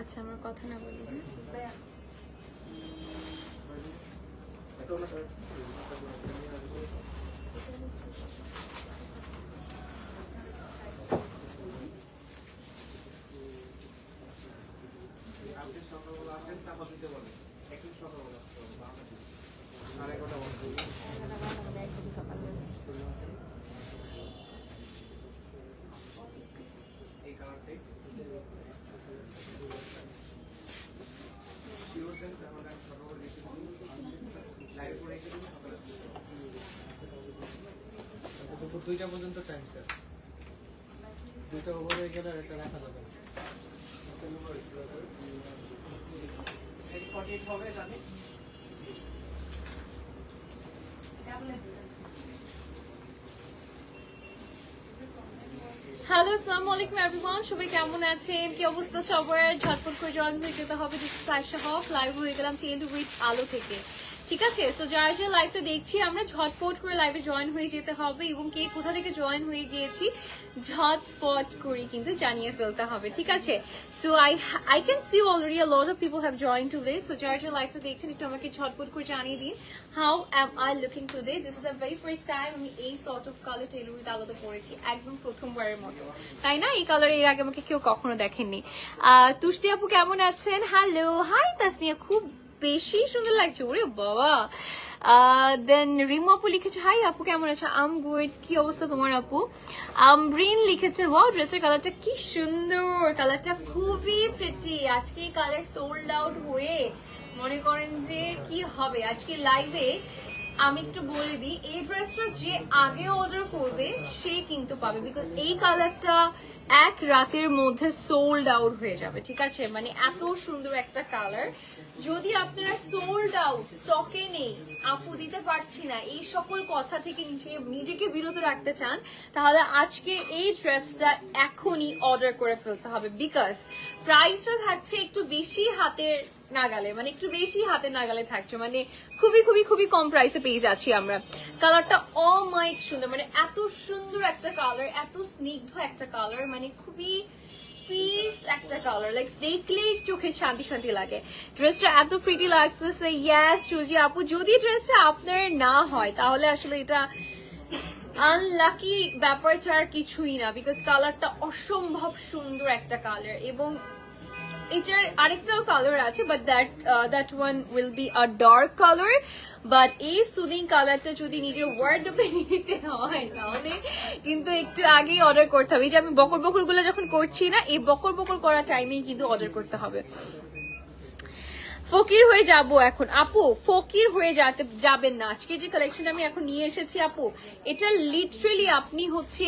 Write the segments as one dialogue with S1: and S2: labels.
S1: আচ্ছা আমার কথা না বলি।
S2: আপনি সকালবেলা আসেন তারপর দিতে বলেন একদিন সকালবেলা আসতে হবে, বারোটার দিকে। সাড়ে এগারোটা বন্ধ করবেন। এই কালারটাই Sure sense, আমার কাছে সকালবেলা রেখে দিন। Live করে রেখে দিন, সকালে আসতে হবে।
S3: দুপুর দুইটা পর্যন্ত টাইম স্যার দুইটা ওভার হয়ে গেলে এটা রাখা যাবে না।
S2: এই 48 হবে জানি
S1: হ্যালো আসসালামু আলাইকুম এভরিওয়ান সবাই কেমন আছেন? কি অবস্থা সবার? ঝটপট করে জয়েন হয়ে যেতে হবে দিস আয়শা হক লাইভ হয়ে গেলাম টেল উইথ আলো থেকে। ঠিক আছে? সো যারা যারা লাইভটা দেখছি, আমরা ঝটপট করে লাইভে জয়েন হয়ে যেতে হবে এবং কে কোথা থেকে জয়েন হয়ে গিয়েছি, ঝটপট করে কিন্তু জানিয়ে ফেলতে হবে, ঠিক আছে? So I I can see already a lot of people have join today so যারা যারা লাইভটা দেখছেন, একটু আমাকে ঝটপট করে জানিয়ে দিন how am I looking today this is the very first time আমি এই সর্ট অফ কালার টেলর আলোতে পড়েছি একদম প্রথমবারের মতো। তাই না? এই কালারের আগে আমাকে কেউ কখনো দেখেননি। তুষ্টি আপু কেমন আছেন? হ্যালো হাই তাসনিয়া, খুব বেশি সুন্দর লাগছে। ওরে বাবা। দেন রিমু আপু লিখেছে হাই আপু, কেমন আছে? আম গুড কি অবস্থা তোমার আপু? আম আমরিন লিখেছে ওয়াও ড্রেসের কালারটা কি সুন্দর। কালারটা খুবই প্রিটি আজকে এই কালার সোল্ড আউট হয়ে। মনে করেন যে কি হবে? আজকে লাইভে আমি একটু বলে দিই, এই ড্রেসটা যে আগে অর্ডার করবে, সে কিন্তু পাবে বিকজ এই কালারটা এক রাতের মধ্যে সোল্ড আউট হয়ে যাবে, ঠিক আছে? মানে এত সুন্দর একটা কালার যদি আপনারা সোল্ড আউট স্টকে নেই, আপু দিতে পারছি না, এই সকল কথা থেকে নিজে নিজেকে বিরত রাখতে চান, তাহলে আজকে এই ড্রেসটা এখনই অর্ডার করে ফেলতে হবে বিকজ প্রাইসটা থাকছে একটু বেশি হাতের নাগালে মানে একটু বেশি হাতে নাগালে থাকছে। মানে খুবই খুবই খুবই কম প্রাইসে পেয়ে যাচ্ছি আমরা। কালারটা অমাইক সুন্দর। মানে এত সুন্দর একটা কালার এত স্নিগ্ধ একটা কালার মানে খুবই পিস একটা কালার লাইক চোখে শান্তি শান্তি লাগে। ড্রেসটা এত আপু, যদি ড্রেসটা আপনার না হয়, তাহলে আসলে এটা আনলাকি কিছুই না বিকজ কালারটা অসম্ভব সুন্দর একটা কালার এবং এটার আরেকটাও কালার আছে but that that one will be a dark colour but এই সুদিং কালারটা যদি নিজের ওয়ার্ডে নিতে হয় তাহলে কিন্তু একটু আগেই অর্ডার করতে হবে। যে আমি বকর বকরগুলো যখন করছি না, এই বকর বকর করা টাইমেই কিন্তু অর্ডার করতে হবে। ফকির হয়ে যাব এখন। আপু, ফকির হয়ে যেতে, যাবেন না। আজকে যে কালেকশন আমি এখন নিয়ে এসেছি, আপু, এটা লিটারেলি আপনি হচ্ছে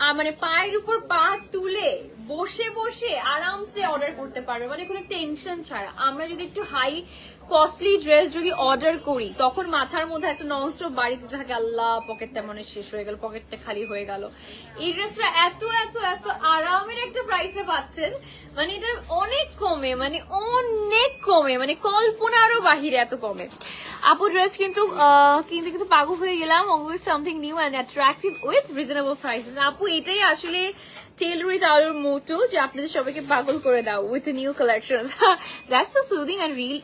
S1: মানে পায়ের উপর পা তুলে বসে বসে আরামসে অর্ডার করতে পারবে। মানে কোনো টেনশন ছাড়া। আমরা যদি একটু হাই কস্টলি ড্রেস যদি অর্ডার করি, তখন মাথার মধ্যে একটা ননস্টপ বাড়িতে থাকে, আল্লাহ পকেটটা মনে শেষ হয়ে গেল পকেটটা খালি হয়ে গেল। এই ড্রেসটা এত এত এত আরামের একটা প্রাইসে পাচ্ছেন। মানে এটা অনেক কমে মানে অনেক কমে মানে কল্পনারও বাহিরে এত কমে। আপু ড্রেস কিন্তু কিনতে কিন্তু পাগল হয়ে গেলাম always something new and attractive with reasonable prices আপু, এটাই আসলে টেলর আলোর মোটো যে আপনাদের সবাইকে পাগল করে দাও with new collection that's so soothing and real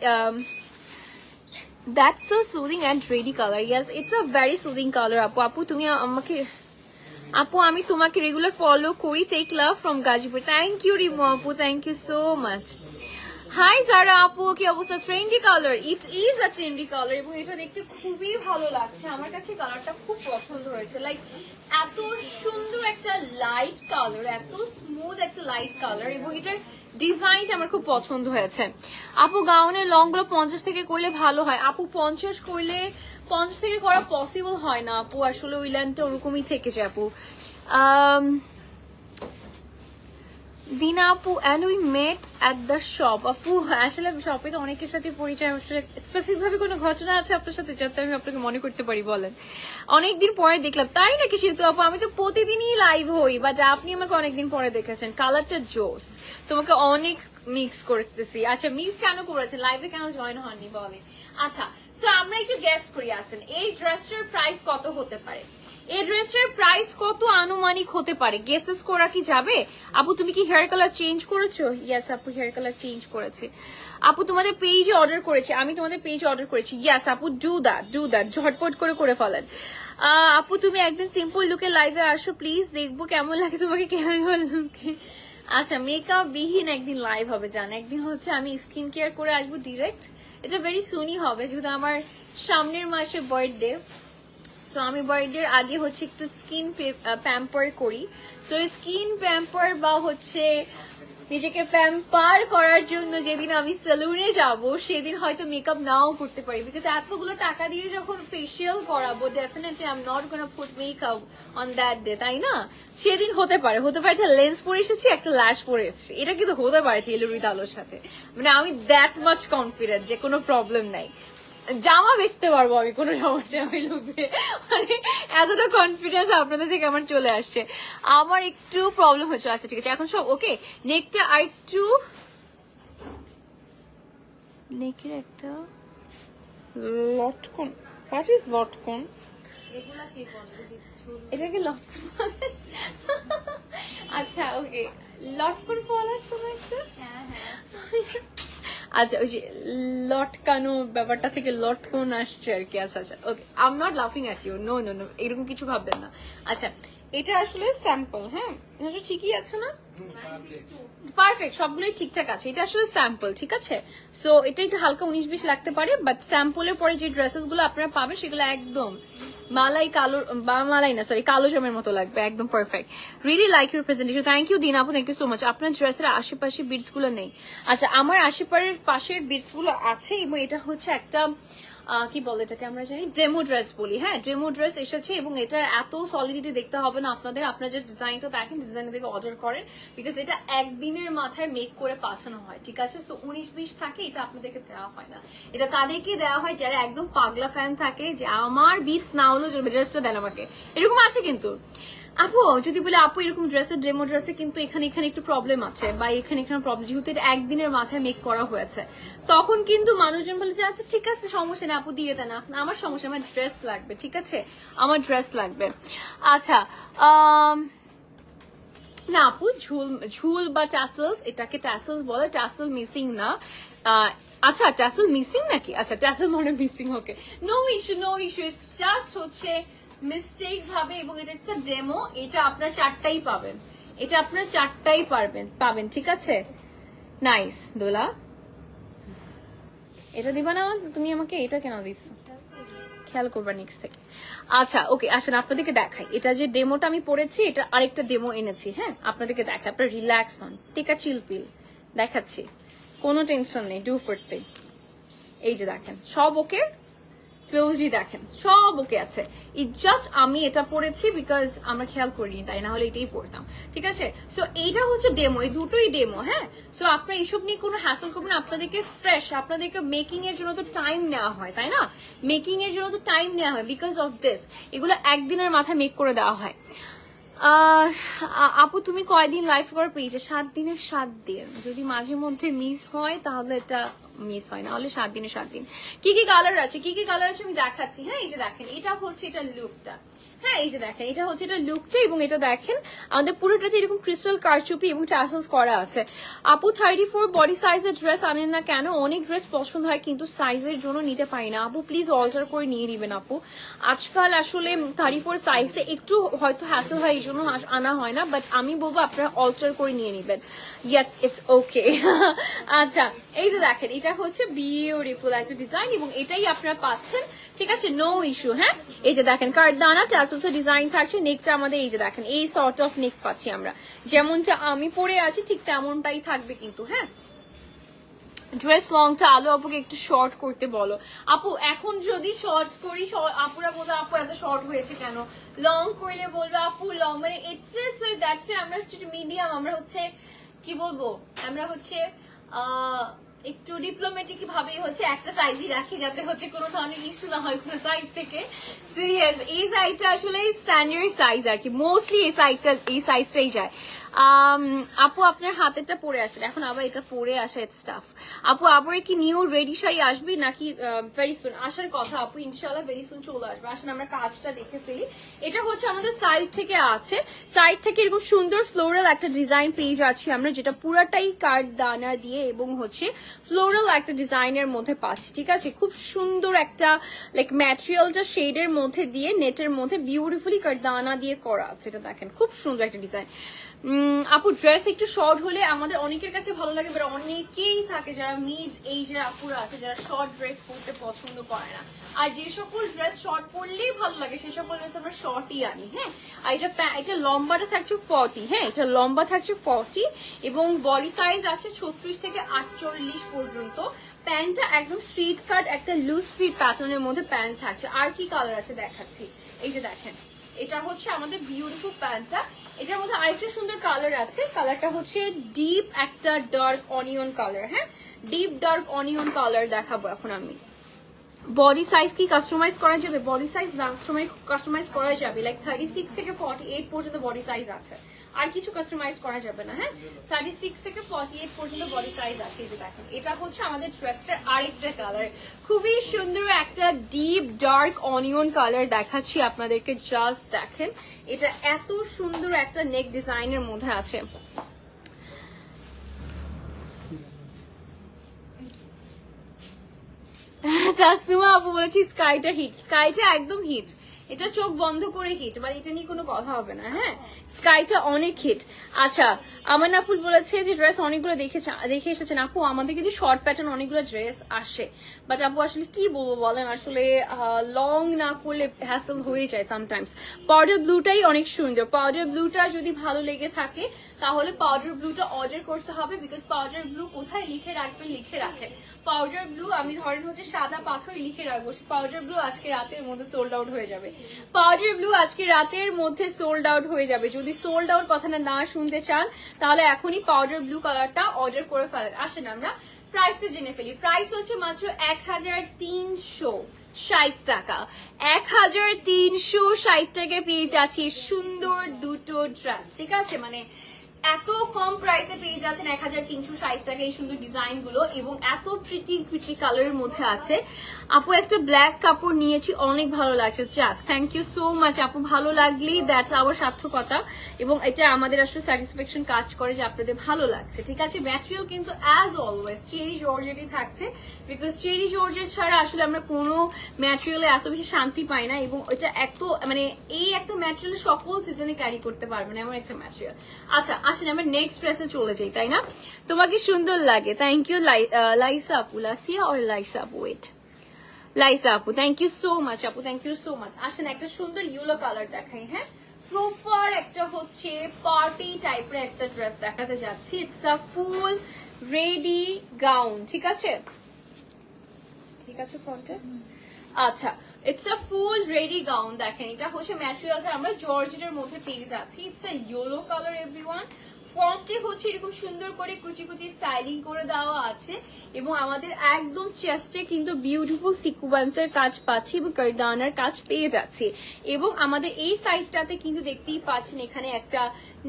S1: that's so soothing and ready colour yes it's a very soothing colour আপু. আপু, তুমি আমাকে, আপু, আমি তোমাকে রেগুলার ফলো করি take love from Gazipur thank you Rimu আপু. Thank you so much hi Zara আপু কি অবস্থা? Trendy colour it is a trendy colour এবং এটা দেখতে খুবই ভালো লাগছে। আমার কাছে কালারটা খুব পছন্দ হয়েছে। লাইক এত সুন্দর একটা লাইট কালার এত স্মুথ একটা লাইট কালার এবং এটার ডিজাইনটা আমার খুব পছন্দ হয়েছে। আপু গাউনের লংগুলো পঞ্চাশ থেকে করলে ভালো হয়। আপু পঞ্চাশ করলে পঞ্চাশ থেকে করা পসিবল হয় না আপু। আসলে ওই লাইনটা ওরকমই থেকেছে আপু। আম, দিনা আপু and we met at the shop আপু, আসলে শপে তো অনেকের সাথে পরিচয়, আসলে স্পেসিফিক ভাবে কোনো ঘটনা আছে আপনার সাথে যাতে আমি আপনাকে মনে করতে পারি, বলেন। অনেকদিন পরে দেখলাম, তাই নাকি সেতু আপু? আমি তো প্রতিদিনই লাইভ হই বাট আপনি আমাকে অনেকদিন পরে দেখেছেন। কালারটা জোস তোমাকে অনেক মিক্স করতেছি। আচ্ছা মিক্স কেন করেছেন? লাইভে কেন জয়েন হননি, বলেন। আচ্ছা সো আমরা একটু গেস করি, আসেন। এই ড্রেসটার প্রাইস কত হতে পারে? এই ড্রেসটার প্রাইস কত আনুমানিক হতে পারে? গেসেস করা কি যাবে? আপু, তুমি কি হেয়ার কালার চেঞ্জ করেছ? ইয়াস আপু হেয়ার কালার চেঞ্জ করেছে। আপু, তোমাদের পেজে অর্ডার করেছে। আমি তোমাদের পেজে অর্ডার করেছি। ইয়াস আপু ডু দ্যাট ডু দ্যাট ঝটপট করে করে ফেলেন। আপু, তুমি একদিন সিম্পল লুকে লাইভে আসো প্লিজ দেখব কেমন লাগে তোমাকে, কেমন লুকে আচ্ছা মেকআপ বিহীন একদিন লাইভ হবে, জান। একদিন হচ্ছে আমি স্কিন কেয়ার করে আসব ডিরেক্ট এটা ভেরি সুনি হবে, যেহেতু আমার সামনের মাসে বার্থডে সো আমি বার্থডের আগে হচ্ছে একটু স্কিন প্যাম্পার করি। সো স্কিন প্যাম্পার বা হচ্ছে নিজেকে প্যাম্পার করার জন্য যেদিন আমি সেলুনে যাব, সেদিন হয়তো মেকআপ নাও করতে পারি। বিকজ এতগুলো টাকা দিয়ে যখন ফেসিয়াল করাবো definitely I am not gonna put makeup on that day তাই না? সেদিন হতে পারে। হতে পারে একটা লেন্স পরে এসেছি, একটা ল্যাশ পরে এসেছি। এটা কিন্তু হতে পারে টেলুরিত আলোর সাথে। মানে আমি দ্যাট মাচ কনফিডেন্ট যে কোনো প্রবলেম নাই। জামা বেচতে পারব আমি কোনো সমস্যা আমি লোকে মানে এতটা কনফিডেন্স আপনাদের থেকে আমার চলে আসছে। আমার একটু প্রবলেম হচ্ছে আচ্ছা ঠিক আছে এখন সব ওকে নেকটা আর একটু নেকের একটা লটকন। হোয়াট ইজ লটকন? এটা কি লটকন আচ্ছা ওকে লটকন ফল আসছে না একটা? আচ্ছা ওই যে লটকানো ব্যাপারটা থেকে লটকন আসছে আর কি। আচ্ছা আচ্ছা ওকে আই এম নট লাফিং at you no no no এরকম কিছু ভাববেন না। আচ্ছা এটা আসলে স্যাম্পল হ্যাঁ? আসলে ঠিকই আছে না? পারফেক্ট সবগুলোই ঠিকঠাক আছে। এটা আসলে স্যাম্পল ঠিক আছে? সো এটা একটু হালকা উনিশ বিশ লাগতে পারে বাট স্যাম্পলের পরে যে ড্রেসেসগুলো আপনারা পাবেন, সেগুলো একদম মালাই কালো, বা মালাই না সরি কালো জামের মতো লাগবে, একদম perfect really like your presentation thank you দিন আপু থ্যাংক ইউ সো মাচ আপনার ড্রেসের আশেপাশে বিটসগুলো নেই। আচ্ছা আমার আশেপাশের পাশের বিটসগুলো আছে, এবং এটা হচ্ছে একটা কি বলে এটাকে আমরা জানি? ডেমো ড্রেস বলি হ্যাঁ? ডেমো ড্রেস এসেছে এবং এটার এত সলিডিটি দেখতে হবে না আপনাদের। আপনারা যে ডিজাইনটা দেখেন ডিজাইনের থেকে অর্ডার করেন বিকজ এটা একদিনের মাথায় মেক করে পাঠানো হয়, ঠিক আছে? সো উনিশ বিশ থাকে, এটা আপনাদেরকে দেওয়া হয় না। এটা তাদেরকে দেওয়া হয় যারা একদম পাগলা ফ্যান থাকে, যে আমার বিটস না হলো ড্রেসটা দেন আমাকে। এরকম আছে কিন্তু। আপু, যদি বলে, আপু, এরকম ড্রেসের ডেমো ড্রেসে কিন্তু এখানে এখানে একটু প্রবলেম আছে বা এখানে এখানে প্রবলেম যেহেতু এটা একদিনের মাথায় মেক করা হয়েছে। তখন কিন্তু মানুষজন বলে যে আচ্ছা ঠিক আছে, সমস্যা নেই, আপু, দিয়ে দেন। আমার সমস্যা, আমার ড্রেস লাগবে, ঠিক আছে? আমার ড্রেস লাগবে। আচ্ছা না, আপু, ঝুল ঝুল বা ট্যাসেলস এটাকে ট্যাসেলস বলে ট্যাসেল মিসিং না। আচ্ছা ট্যাসেল মিসিং নাকি? আচ্ছা ট্যাসেল মানে missing okay no issue no issue it's just হচ্ছে মিস্টেক ভাবে এবং এটা হচ্ছে ডেমো এটা আপনার চারটাই পাবেন। এটা আপনার চারটাই পারবেন, পাবেন, ঠিক আছে? নাইস দোলা। এটা দিবা না, তুমি আমাকে এটা কেন দিচ্ছ খেয়াল করবা নেক্সট থেকে। আচ্ছা ওকে আসেন, আপনাদেরকে দেখাই। এটা যে ডেমোটা আমি পড়েছি, এটা আরেকটা ডেমো এনেছি হ্যাঁ? আপনাদেরকে দেখাই, আপনার রিল্যাক্স হন। টিকা চিল পিল দেখাচ্ছি। কোনো টেনশন নেই ডু ফোরতে এই যে দেখেন, সব ওকে ক্লোজলি দেখেন, সব ওকে আছে। ইট জাস্ট আমি এটা পড়েছি বিকজ আমরা খেয়াল করিনি তাই না হলে এটাই পড়তাম, ঠিক আছে? সো এইটা হচ্ছে ডেমো এই দুটোই ডেমো হ্যাঁ? সো আপনারা এইসব নিয়ে কোনো হ্যাসেল করবেন। আপনাদেরকে ফ্রেশ আপনাদেরকে মেকিং এর জন্য তো টাইম নেওয়া হয়, তাই না? মেকিং এর জন্য তো টাইম নেওয়া হয় বিকজ অফ দিস এগুলো একদিনের মাথায় মেক করে দেওয়া হয়। আপু, তুমি কয়দিন লাইফ করার পেয়েছে? সাত দিনের, সাত দিন। যদি মাঝে মধ্যে মিস হয়, তাহলে এটা মিস হয় না, হলে সাত দিনে সাত দিন কি কি কালার আছে? কি কি কালার আছে আমি দেখাচ্ছি। হ্যাঁ এই যে দেখেন, এটা হচ্ছে, এটা লুকটা হ্যাঁ এই যে দেখেন, এটা হচ্ছে এটা দেখেন, আমাদের পুরোটাতে ক্রিস্টাল কারচুপি এবং আপু থার্টি ফোর বডি সাইজের ড্রেস আনেন না কেন? অনেক ড্রেস পছন্দ হয়, কিন্তু সাইজের জন্য নিতে পারি না। আপু প্লিজ অল্টার করে নিয়ে আপু। আজকাল আসলে থার্টি ফোর সাইজটা একটু হয়তো হ্যাসেল হয়, এই জন্য আনা হয় না বাট আমি বলব আপনারা অল্টার করে নিয়ে নিবেন। ইয়েস ইটস ওকে আচ্ছা এই যে দেখেন, এটা হচ্ছে বিউটিফুল একটা ডিজাইন এবং এটাই আপনারা পাচ্ছেন। ঠিক আছে নো ইস্যু হ্যাঁ? এই যে দেখেন কারদানা টাসেলস ডিজাইন থাকছে নেকটা আমাদের এই যে দেখেন এই সর্ট অফ নেক পাচ্ছি আমরা। যেমনটা আমি পরে আছি ঠিক তেমনটাই থাকবে কিন্তু হ্যাঁ? ড্রেস লংটা আলো আপুকে একটু শর্ট করতে বলো। আপু এখন যদি শর্ট করি আপুরা বলবে আপু এত শর্ট হয়েছে কেন? লং করলে বলবে আপু লং মানে ইটস দ্যাটস আমরা মিডিয়াম আমরা হচ্ছে কি বলব? আমরা হচ্ছে আহ, একটু ডিপ্লোমেটিক ভাবে হচ্ছে, একটা সাইজই রাখি যাতে হচ্ছে কোনো ধরনের ইস্যু না হয় কোনো সাইড থেকে। সিরিয়াস এই সাইজটা আসলে স্ট্যান্ডার্ড সাইজ আর কি। মোস্টলি এই সাইজটা এই সাইজটাই যায়। আপু, আপনার হাতেরটা পরে আসেন। এখন আবার এটা পরে আসে স্টাফ আপু, আবার কি নিউ রেডি শাড়ি আসবে নাকি ভেরি সুন আসার কথা, আপু ইনশাল্লাহ ভেরি সুন চলে আসবে। আসেন, আমরা কাজটা দেখে ফেলি। এটা হচ্ছে আমাদের সাইড থেকে আছে। সাইড থেকে এরকম সুন্দর ফ্লোরাল একটা ডিজাইন পেয়ে যাচ্ছি আমরা, যেটা পুরাটাই কাঠ দানা দিয়ে এবং হচ্ছে ফ্লোরাল একটা ডিজাইনের মধ্যে পাচ্ছি, ঠিক আছে? খুব সুন্দর একটা লাইক ম্যাটেরিয়ালটা শেডের মধ্যে দিয়ে নেটের মধ্যে বিউটিফুলি কাঠ দানা দিয়ে করা আছে, এটা দেখেন। খুব সুন্দর একটা ডিজাইন আপু ড্রেস একটু শর্ট হলে আমাদের অনেকের কাছে ভালো লাগে বাট অনেকেই থাকে যারা মিড এই যে আপুরা আছে, যারা শর্ট ড্রেস পরতে পছন্দ করে না। আর যে সকল ড্রেস শর্ট পরলেই ভালো লাগে সেই সকল ড্রেস আমরা শর্টই আনি হ্যাঁ? আর এটা এটা লম্বাটা থাকছে ফর্টি হ্যাঁ? এটা লম্বা থাকছে ফর্টি এবং বডি সাইজ আছে ছত্রিশ থেকে আটচল্লিশ পর্যন্ত। প্যান্টটা একদম স্ট্রিট কাট একটা লুজ ফিট প্যাটার্নের মধ্যে প্যান্ট থাকছে। আর কি কালার আছে দেখাচ্ছি? এই যে দেখেন। এটা হচ্ছে আমাদের বিউটিফুল প্যান্টটা এটার মধ্যে আরেকটা সুন্দর কালার আছে। কালারটা হচ্ছে ডিপ একটা ডার্ক অনিয়ন কালার হ্যাঁ? ডিপ ডার্ক অনিয়ন কালার দেখাবো এখন আমি। বডি সাইজ কি কাস্টমাইজ করা যাবে? বডি সাইজ কাস্টমাইজ করা যাবে। লাইক থার্টি সিক্স থেকে ফর্টি এইট পর্যন্ত বডি সাইজ আছে। আর কিছু কাস্টমাইজ করা যাবে না হ্যাঁ? থার্টি সিক্স থেকে ফর্টি এইট পর্যন্ত বডি সাইজ আছে যে দেখেন। এটা হচ্ছে আমাদের ড্রেসটার আরেকটা কালার খুবই সুন্দর একটা ডিপ ডার্ক অনিয়ন কালার দেখাচ্ছি আপনাদেরকে। জাস্ট দেখেন, এটা এত সুন্দর একটা নেক ডিজাইনের মধ্যে আছে। তাসনুমা আপু বলেছি স্কাইটা হিট, স্কাইটা একদম হিট। এটা চোখ বন্ধ করে হিট মানে এটা নিয়ে কোনো কথা হবে না হ্যাঁ? স্কাইটা অনেক হিট। আচ্ছা আমার আপুল বলেছে যে ড্রেস অনেকগুলো দেখেছে, দেখে এসেছেন আপু। আমাদের কিন্তু শর্ট প্যাটার্ন অনেকগুলো ড্রেস আসে। বাট আপু, আসলে কি বলব বলেন? আসলে লং না করলে হ্যাসেল হয়ে যায় সামটাইমস পাউডার ব্লুটাই অনেক সুন্দর। পাউডার ব্লুটা যদি ভালো লেগে থাকে তাহলে পাউডার ব্লুটা অর্ডার করতে হবে বিকজ পাউডার ব্লু কোথায় লিখে রাখবেন, লিখে রাখেন। পাউডার ব্লু আমি ধরেন হচ্ছে সাদা পাথর লিখে রাখব। পাউডার ব্লু আজকে রাতের মধ্যে সোল্ড আউট হয়ে যাবে। পাউডার ব্লু আজকে রাতের মধ্যে সোল্ড আউট হয়ে যাবে। যদি সোল্ড আউট কথাটা না শুনতে চান, তাহলে এখনই পাউডার ব্লু কালারটা অর্ডার করে ফেলেন। আসেন আমরা প্রাইসটা জেনে ফেলি। প্রাইস হচ্ছে মাত্র এক হাজার তিনশো ষাট টাকা। এক হাজার তিনশো ষাট টাকায় পেয়ে যাচ্ছি সুন্দর দুটো ড্রেস ঠিক আছে? মানে এত কম প্রাইসে পেয়ে যাচ্ছেন এক হাজার তিনশো ষাট টাকা এই সুন্দর ডিজাইনগুলো এবং এত প্রিটি প্রিটি কালারের মধ্যে আছে। আপু, একটা ব্ল্যাক কাপড় নিয়েছি, অনেক ভালো লাগছে। চাক থ্যাংক ইউ সো মাচ আপু, ভালো লাগলেই দ্যাটস আওয়ার সার্থকতা এবং এটা আমাদের আসলে স্যাটিসফ্যাকশন কাজ করে যে আপনাদের ভালো লাগছে, ঠিক আছে? ম্যাটেরিয়াল কিন্তু অ্যাজ অলওয়েজ চেরি জর্জেটই থাকছে বিকজ চেরি জর্জেট ছাড়া আসলে আমরা কোনো ম্যাটেরিয়ালে এত বেশি শান্তি পাই না এবং এটা এত মানে এই একটা ম্যাটেরিয়াল সকল সিজনে ক্যারি করতে পারবে না এমন একটা ম্যাটেরিয়াল আচ্ছা আসেন, আমরা নেক্সট ড্রেসে চলে যাই, তাই না? তোমাকে সুন্দর লাগে। থ্যাংক ইউ লাইসা আপু। লাসিয়া অর লাইসা আপু? ওয়েট লাইসা আপু থ্যাংক ইউ সো মাচ আপু থ্যাংক ইউ সো মাচ আসেন, একটা সুন্দর ইয়েলো কালার দেখাই হ্যাঁ? প্রপার একটা হচ্ছে পার্টি টাইপের একটা ড্রেস দেখাতে যাচ্ছি। It's a full ready gown ঠিক আছে? ঠিক আছে ফ্রন্টে? আচ্ছা it's a full ready gown দেখেন। এটা হচ্ছে ম্যাটেরিয়ালটা আমরা জর্জেটের মধ্যে পেয়ে যাচ্ছি। It's a yellow colour everyone ফ্রন্টে হচ্ছে এরকম সুন্দর করে কুচি কুচি স্টাইলিং করে দেওয়া আছে এবং আমাদের একদম চেস্টে কিন্তু বিউটিফুল সিকুয়েন্সের কাজ পাচ্ছি এবং কারদানার কাজ পেয়ে যাচ্ছি। এবং আমাদের এই সাইডটাতে কিন্তু দেখতেই পাচ্ছেন এখানে একটা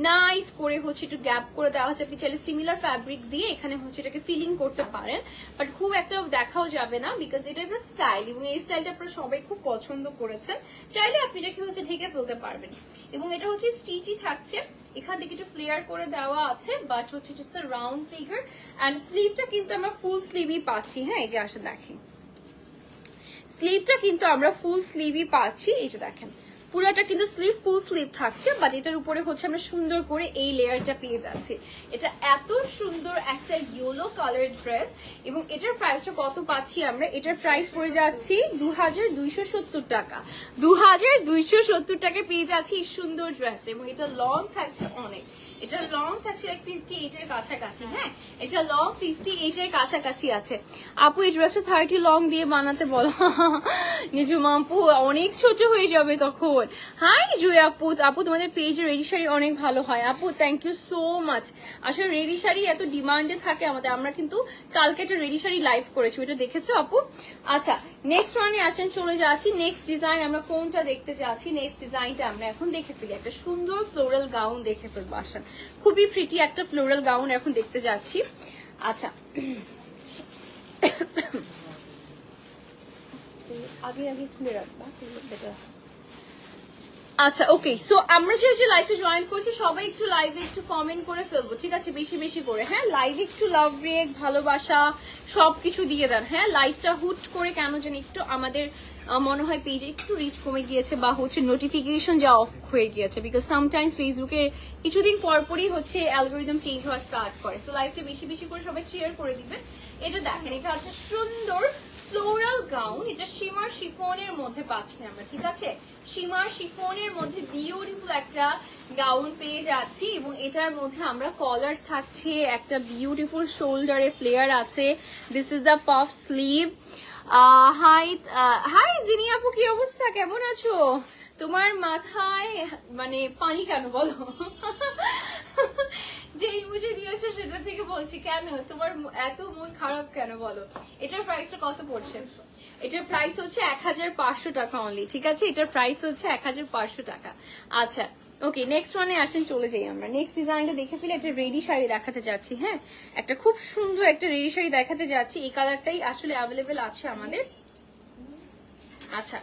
S1: নাইস করে হচ্ছে একটু গ্যাপ করে দেওয়া হচ্ছে আপনি চাইলে সিমিলার ফ্যাব্রিক দিয়ে এখানে হচ্ছে এটাকে ফিলিং করতে পারেন। বাট খুব একটা দেখাও যাবে না বিকজ এটা একটা স্টাইল এবং এই স্টাইলটা আপনারা সবাই খুব পছন্দ করেছেন। চাইলে আপনি এটাকে হচ্ছে ঢেকে ফেলতে পারবেন। এবং এটা হচ্ছে স্টিচই থাকছে। এখান থেকে একটু ফ্লেয়ার করে দেওয়া আছে বাট হচ্ছে it's a round figure and স্লিভটা কিন্তু আমরা ফুল স্লিভই পাচ্ছি হ্যাঁ এই যে আসে দেখেন। স্লিভটা কিন্তু আমরা ফুল স্লিভই পাচ্ছি, এই যে দেখেন। পুরোটা কিন্তু স্লিভ ফুল স্লিভ থাকছে বাট এটার উপরে হচ্ছে আমরা সুন্দর করে এই লেয়ারটা পেয়ে যাচ্ছি। এটা এত সুন্দর একটা ইয়েলো কালার ড্রেস এবং এটার প্রাইসটা কত পাচ্ছি আমরা? এটার প্রাইস পড়ে যাচ্ছি দু হাজার দুইশো সত্তর টাকা। দু হাজার দুইশো সত্তর টাকা পেয়ে যাচ্ছি এই সুন্দর ড্রেস এবং এটা লং থাকছে অনেক। এটা লং থাকছে লাইক ফিফটি এর কাছাকাছি হ্যাঁ? এটা লং ফিফটি এর কাছাকাছি আছে। আপু, এই ড্রেসটা থার্টি লং দিয়ে বানাতে বলো। নিজুম আপু, অনেক ছোট হয়ে যাবে তখন। হাই জুই আপু। আপু, তোমাদের পেজে রেডি শাড়ি অনেক ভালো হয়। আপু থ্যাংক ইউ সো মাচ আসলে রেডি শাড়ি এত ডিমান্ডে থাকে আমাদের। আমরা কিন্তু কালকে একটা রেডি শাড়ি লাইভ করেছি। ওটা দেখেছ, আপু? আচ্ছা নেক্সট ওয়ানে আসেন, চলে যাচ্ছি। নেক্সট ডিজাইন আমরা কোনটা দেখতে যাচ্ছি? নেক্সট ডিজাইনটা আমরা এখন দেখে ফেলি। একটা সুন্দর ফ্লোরাল গাউন দেখে ফেলব, আসেন। খুবই প্রিটি একটা ফ্লোরাল গাউন এখন দেখতে যাচ্ছি। আচ্ছা। আগে আগে খুলে রাখবা বেটার আচ্ছা ওকে সো আমরা যে যে জয়েন করছি, সবাই একটু লাইভে একটু কমেন্ট করে ফেলব, ঠিক আছে? বেশি বেশি করে হ্যাঁ? লাইভে একটু লাভ ব্রেক ভালোবাসা, সবকিছু দিয়ে দেন হ্যাঁ? লাইভটা হুট করে কেন যেন একটু আমাদের মনে হয় পেজে একটু রিচ কমে গিয়েছে বা হচ্ছে নোটিফিকেশন যা অফ হয়ে গিয়েছে বিকজ সামটাইমস ফেসবুকে কিছুদিন পর পরই হচ্ছে অ্যালগোরিদম চেঞ্জ হওয়া স্টার্ট করে। সো লাইভটা বেশি বেশি করে সবাই শেয়ার করে দিবেন এটা দেখেন, এটা হচ্ছে সুন্দর ফ্লোরাল গাউন, এটা সীমার শিফনের মধ্যে পাচ্ছি আমরা, ঠিক আছে? সীমার শিফনের মধ্যে বিউটিফুল একটা গাউন পেয়ে যাচ্ছি এবং এটার মধ্যে আমরা কলার থাকছে, একটা বিউটিফুল শোল্ডারে ফ্লেয়ার আছে। This is the puff sleeve hi hi Jini আপু, কি অবস্থা? কেমন আছো? তোমার মাথায় মানে পানি কেন বলো? যে ইমোজি দিয়েছ সেটা থেকে বলছি, কেন? তোমার এত মন খারাপ কেন বলো? এটার প্রাইসটা কত পড়ছে? এটার প্রাইস হচ্ছে এক হাজার পাঁচশো টাকা অনলি ঠিক আছে? এটার প্রাইস হচ্ছে এক হাজার পাঁচশো টাকা। আচ্ছা ওকে নেক্সট ওয়ানে আসেন, চলে যাই আমরা। নেক্সট ডিজাইনটা দেখে ফেলে একটা রেডি শাড়ি দেখাতে যাচ্ছি হ্যাঁ? একটা খুব সুন্দর একটা রেডি শাড়ি দেখাতে যাচ্ছি। এই কালারটাই আসলে অ্যাভেলেবেল আছে আমাদের। আচ্ছা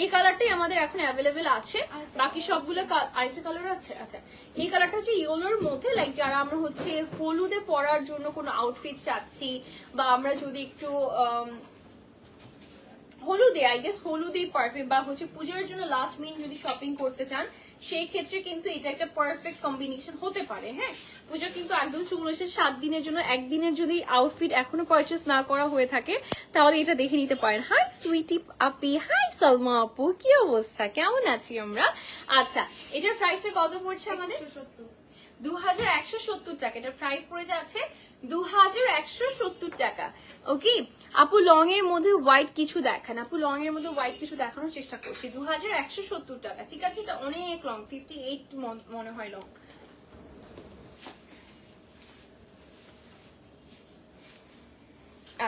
S1: এই কালারটাই আমাদের এখন অ্যাভেলেবেল আছে। বাকি সবগুলো আরেকটা কালার আছে? আচ্ছা। এই কালারটা হচ্ছে ইয়েলোর মধ্যে লাইক যারা আমরা হচ্ছে হলুদে পরার জন্য কোনো আউটফিট চাচ্ছি বা আমরা যদি একটু হলুদে আই গেস হলুদেই পারফেক্ট বা হচ্ছে পুজোর জন্য লাস্ট মিনিট যদি শপিং করতে চান, সেই ক্ষেত্রে কিন্তু এটা একটা পারফেক্ট কম্বিনেশন হতে পারে হ্যাঁ? পুজো কিন্তু একদম এসেছে সাত দিনের জন্য, একদিনের যদি আউটফিট এখনও পারচেস না করা হয়ে থাকে, তাহলে এটা দেখে নিতে পারেন। হাই সুইটি আপি হাই সালমা আপু, কি অবস্থা? কেমন আছি আমরা? আচ্ছা এটার প্রাইসটা কত পড়ছে আমাদের? দু হাজার একশো সত্তর টাকা। এটার প্রাইস পড়ে যাচ্ছে দু হাজার একশো সত্তর টাকা। ওকে আপু লং এর মধ্যে হোয়াইট কিছু দেখান। আপু লং এর মধ্যে হোয়াইট কিছু দেখানোর চেষ্টা করছি। দু হাজার একশো সত্তর টাকা। ঠিক আছে? এটা অনেক লং ফিফটি এইট মনে হয় লং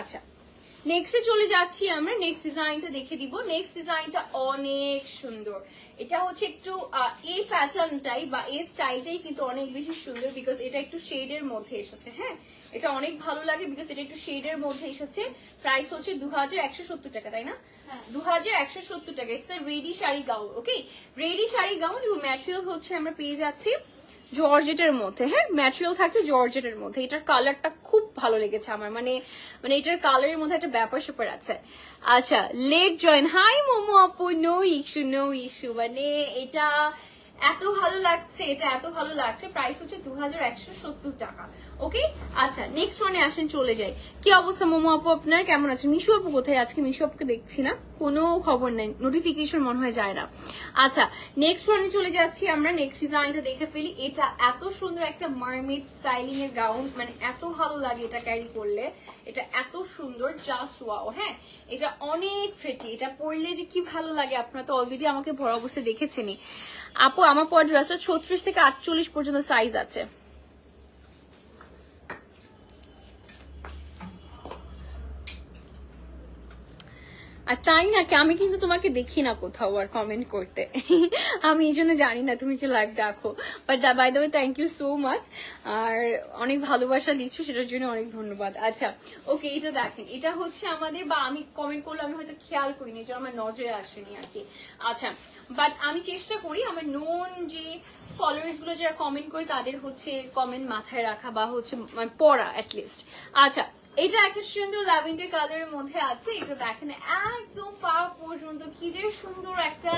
S1: আচ্ছা। নেক্সটে চলে যাচ্ছি আমরা। নেক্সট ডিজাইনটা দেখে দিব। নেক্সট ডিজাইনটা অনেক সুন্দর। এটা হচ্ছে একটু এই প্যাটার্নটাই বা এই স্টাইলটাই কিন্তু অনেক বেশি সুন্দর বিকজ এটা একটু শেডের মধ্যে এসেছে হ্যাঁ? এটা অনেক ভালো লাগে বিকজ এটা একটু শেডের মধ্যে এসেছে। প্রাইস হচ্ছে দু হাজার একশো সত্তর টাকা তাই না? দু হাজার একশো সত্তর টাকা। It's a ready sari gown okay ready sari gown এবং ম্যাটেরিয়াল হচ্ছে আমরা পেয়ে যাচ্ছি জর্জেটের মধ্যে হ্যাঁ ম্যাটেরিয়াল থাকছে জর্জেটের মধ্যে। এটার কালারটা খুব ভালো লেগেছে আমার মানে মানে এটার কালারের মধ্যে একটা ব্যাপার স্যাপার আছে। আচ্ছা লেট জয়েন। হাই, মোমো আপু, নো ইস্যু নো ইস্যু মানে এটা এত ভালো লাগছে, এটা এত ভালো লাগছে। প্রাইস হচ্ছে দু টাকা। ওকে আচ্ছা নেক্সট ওয়ানে আসেন, চলে যাই। কি অবস্থা, মোমো আপু আপনার? কেমন আছে মিশু আপু কোথায়? আজকে মিশু আপুকে দেখছি না। কোনো খবর নেই। নোটিফিকেশন মনে হয় যায় না। আচ্ছা নেক্সট ওয়ানে চলে যাচ্ছি আমরা। নেক্সট ডিজাইনটা দেখে ফেলি। এটা এত সুন্দর একটা মারমেড স্টাইলিং এর গাউন মানে এত ভালো লাগে এটা ক্যারি করলে। এটা এত সুন্দর জাস্ট ওয়াও হ্যাঁ? এটা অনেক প্রেটি এটা পরলে যে কি ভালো লাগে, আপনারা তো অলরেডি আমাকে ভরা অবস্থায় দেখেছেনই। আপু, আমার পর ড্রেসটা ছত্রিশ থেকে আটচল্লিশ পর্যন্ত সাইজ আছে। আর তাই নাকি আমি কিন্তু তোমাকে দেখি না কোথাও আর কমেন্ট করতে। আমি এই জন্য জানি না, তুমি যে লাইভ দেখো। But by the way thank you so much আর অনেক ভালোবাসা দিচ্ছ, সেটার জন্য অনেক ধন্যবাদ। আচ্ছা ওকে এটা দেখেন, এটা হচ্ছে আমাদের বা আমি কমেন্ট করলে আমি হয়তো খেয়াল করিনি যে আমার নজরে আসেনি আর কি। আচ্ছা বাট আমি চেষ্টা করি আমার নোন যে ফলোয়ার্সগুলো যারা কমেন্ট করে, তাদের হচ্ছে কমেন্ট মাথায় রাখা বা হচ্ছে মানে পড়া অ্যাটলিস্ট আচ্ছা এটা একটা সুন্দর ল্যাভেন্ডার কালারের মধ্যে আছে। এটা দেখেন, একদম পা পর্যন্ত কি যে সুন্দর একটা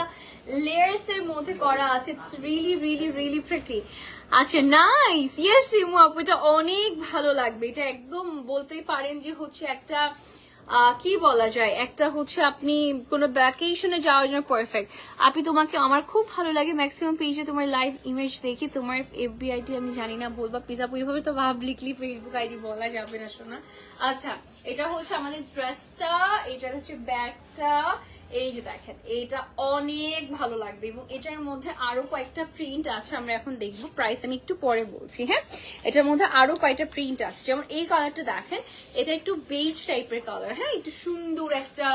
S1: লেয়ার্স এর মধ্যে করা আছে। It's really really really pretty আচ্ছা নাইস ইয়েস রিমু আপু, এটা অনেক ভালো লাগবে। এটা একদম বলতেই পারেন যে হচ্ছে একটা কি বলা যায়? একটা হচ্ছে আপনি কোনো ভ্যাকেশনে যাওয়ার জন্য পারফেক্ট আপনি তোমাকে, আমার খুব ভালো লাগে ম্যাক্সিমাম পেজে তোমার লাইভ ইমেজ দেখি, তোমার এফবি আইডি আমি জানি না বলবা পিজা ওইভাবে তো পাবলিকলি ফেসবুক আইডি বলা যাবে না, শোনা। আচ্ছা এটা হচ্ছে আমাদের ড্রেসটা এটা হচ্ছে ব্যাগটা এই যে দেখেন এটা অনেক ভালো লাগবে এবং এটার মধ্যে আরও কয়েকটা প্রিন্ট আছে, আমরা এখন দেখব। প্রাইস আমি একটু পরে বলছি হ্যাঁ? এটার মধ্যে আরও কয়েকটা প্রিন্ট আছে, যেমন এই কালারটা দেখেন, এটা একটু বেজ টাইপের কালার হ্যাঁ? একটু সুন্দর একটা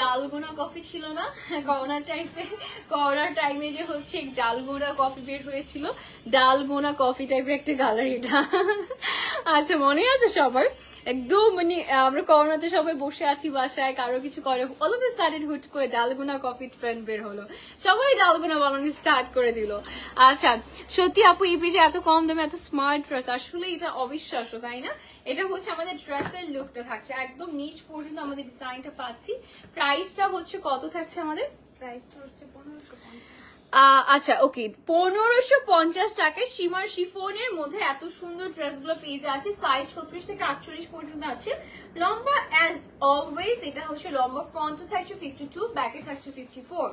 S1: ডালগোনা কফি ছিল না? করোনার টাইমে করোনার টাইমে যে হচ্ছে ডালগোনা কফি বের হয়েছিল। ডালগোনা কফি টাইপের একটা কালার এটা। আচ্ছা মনে আছে সবার? একদম মানে আমরা করোনাতে সবাই বসে আছি বাসায়, কারও কিছু করে অল অফ সাডেন হুট করে ডালগোনা কফি ট্রেন্ড বের হলো। সবাই ডালগোনা বানানো স্টার্ট করে দিল। আচ্ছা সত্যি আপু, এই পেজে এত কম দামে এত স্মার্ট ড্রেস আসলে এটা অবিশ্বাস্য, তাই না? এটা হচ্ছে আমাদের ড্রেসের লুকটা থাকছে। একদম নিচ পর্যন্ত আমাদের ডিজাইনটা পাচ্ছি। প্রাইসটা হচ্ছে কত থাকছে আমাদের?
S4: প্রাইসটা হচ্ছে পনেরোশো
S1: আচ্ছা ওকে পনেরোশো পঞ্চাশ টাকায় সীমার শিফনের মধ্যে এত সুন্দর ড্রেসগুলো পেয়ে যাচ্ছে। সাইজ ছত্রিশ থেকে আটচল্লিশ পর্যন্ত আছে। লম্বা অ্যাজ অলওয়েজ এটা হচ্ছে লম্বা ফ্রন্টে থাকছে ফিফটি টু ব্যাকে থাকছে ফিফটি ফোর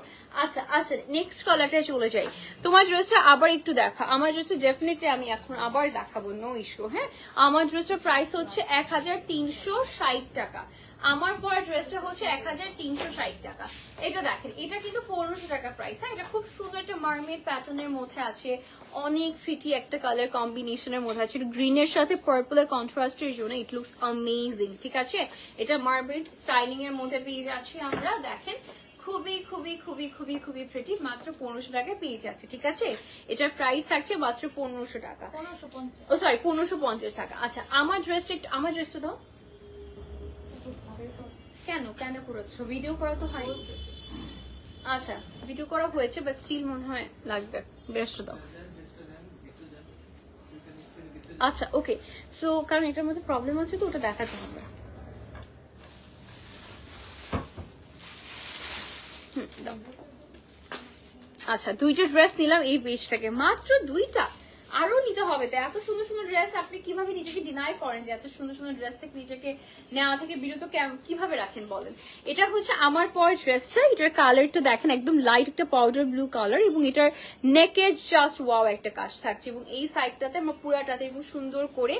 S1: আচ্ছা আচ্ছা নেক্সট কালারটায় চলে যাই। তোমার ড্রেসটা আবার একটু দেখা। আমার ড্রেসটা ডেফিনেটলি আমি এখন আবার দেখাবো নো ইস্যু হ্যাঁ? আমার ড্রেসটার প্রাইস হচ্ছে এক হাজার তিনশো ষাট টাকা। আমার পরে ড্রেসটা হচ্ছে এক হাজার তিনশো ষাট টাকা। এটা দেখেন এটা কিন্তু পনেরোশো টাকা প্রাইস হ্যাঁ? এটা খুব সুন্দর একটা মার্মেড প্যাটার্নের মধ্যে আছে। অনেক ফিটি একটা কালার কম্বিনেশনের মধ্যে আছে। গ্রিনের সাথে পার্পলের কন্ট্রাস্টের জন্য ইট লুকস অ্যামেজিং ঠিক আছে? এটা মার্মেড স্টাইলিং এর মধ্যে পেয়ে যাচ্ছি আমরা। দেখেন খুবই খুবই খুবই খুবই খুবই প্রেটি মাত্র পনেরোশো টাকায় পেয়ে যাচ্ছে ঠিক আছে? এটার প্রাইস থাকছে মাত্র পনেরোশো টাকা।
S4: পনেরোশো পঞ্চাশ।
S1: ও সরি পনেরোশো পঞ্চাশ টাকা। আচ্ছা আমার ড্রেসটা আমার ড্রেসটা দাও। কেন? কেন করেছ? ভিডিও করা তো হয় আচ্ছা ভিডিও করা হয়েছে বাট স্টিল মনে হয় লাগবে। বেস্ট দাও। আচ্ছা ওকে সো কারণ এটার মধ্যে প্রবলেম আছে তো, ওটা দেখাতে হবে। আচ্ছা দুইটা ড্রেস নিলাম, এই পেজ থেকে। মাত্র দুইটা? আরও নিতে হবে। তো এত সুন্দর সুন্দর ড্রেস আপনি কীভাবে নিজেকে ডিনাই করেন যে এত সুন্দর সুন্দর ড্রেস থেকে নিজেকে নেওয়া থেকে বিরত কীভাবে রাখেন বলেন? এটা হচ্ছে আমার পর ড্রেসটা এটার কালারটা দেখেন, একদম লাইট একটা পাউডার ব্লু কালার এবং এটার নেকে জাস্ট ওয়াও একটা কাজ থাকছে এবং এই সাইডটাতে আমার পুরাটাতে এবং সুন্দর করে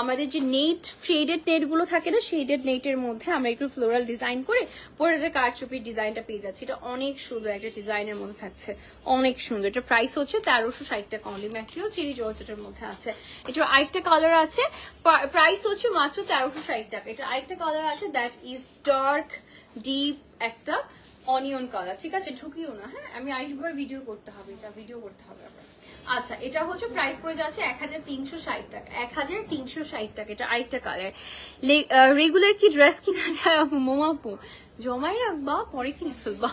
S1: আমাদের যে নেট শেডেড নেটগুলো থাকে না শেডেড নেটের মধ্যে আমরা একটু ফ্লোরাল ডিজাইন করে পুরোটা কারচুপির ডিজাইনটা পেয়ে যাচ্ছি। এটা অনেক সুন্দর একটা ডিজাইনের মধ্যে থাকছে। অনেক সুন্দর। এটা প্রাইস হচ্ছে তেরোশো ষাট টাকা অনলি ম্যাটেরিয়াল চেরি জর্জেটের মধ্যে আছে। এটার আরেকটা কালার আছে। প্রাইস হচ্ছে মাত্র তেরোশো ষাট টাকা। এটার আরেকটা কালার আছে দ্যাট ইজ ডার্ক ডিপ একটা অনিয়ন কালার ঠিক আছে? ঢুকিও না হ্যাঁ? আমি আরেকবার ভিডিও করতে হবে, এটা ভিডিও করতে হবে আবার। আচ্ছা এটা হচ্ছে প্রাইস পড়ে যাচ্ছে এক হাজার তিনশো ষাট টাকা। এক হাজার তিনশো ষাট টাকা এটা আরেকটা কালার রেগুলার কি ড্রেস কিনা যায় মোমাপু জমাই রাখবা, পরে কিনে ফেলবা।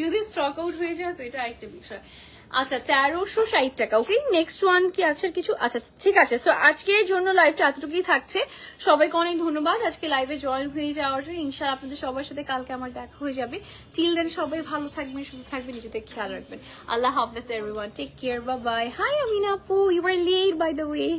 S1: যদি স্টক আউট হয়ে যায়, তো এটা আরেকটা বিষয়। আচ্ছা তেরোশো ষাট টাকা ওকে নেক্সট ওয়ান কি আছে? কিছু আচ্ছা ঠিক আছে। সো আজকের জন্য লাইভটা এতটুকুই থাকছে। সবাইকে অনেক ধন্যবাদ। আজকে লাইভে জয়েন হয়ে যাওয়ার জন্য। ইনশাল আপনাদের সবার সাথে কালকে আমার দেখা হয়ে যাবে। টিল দেন সবাই ভালো থাকবেন, সুস্থ থাকবেন, নিজেদের খেয়াল রাখবেন। আল্লাহ হাফেজ এভরিওয়ান টেক কেয়ার বা বাই হাই আমিনা আপু. You are late by the way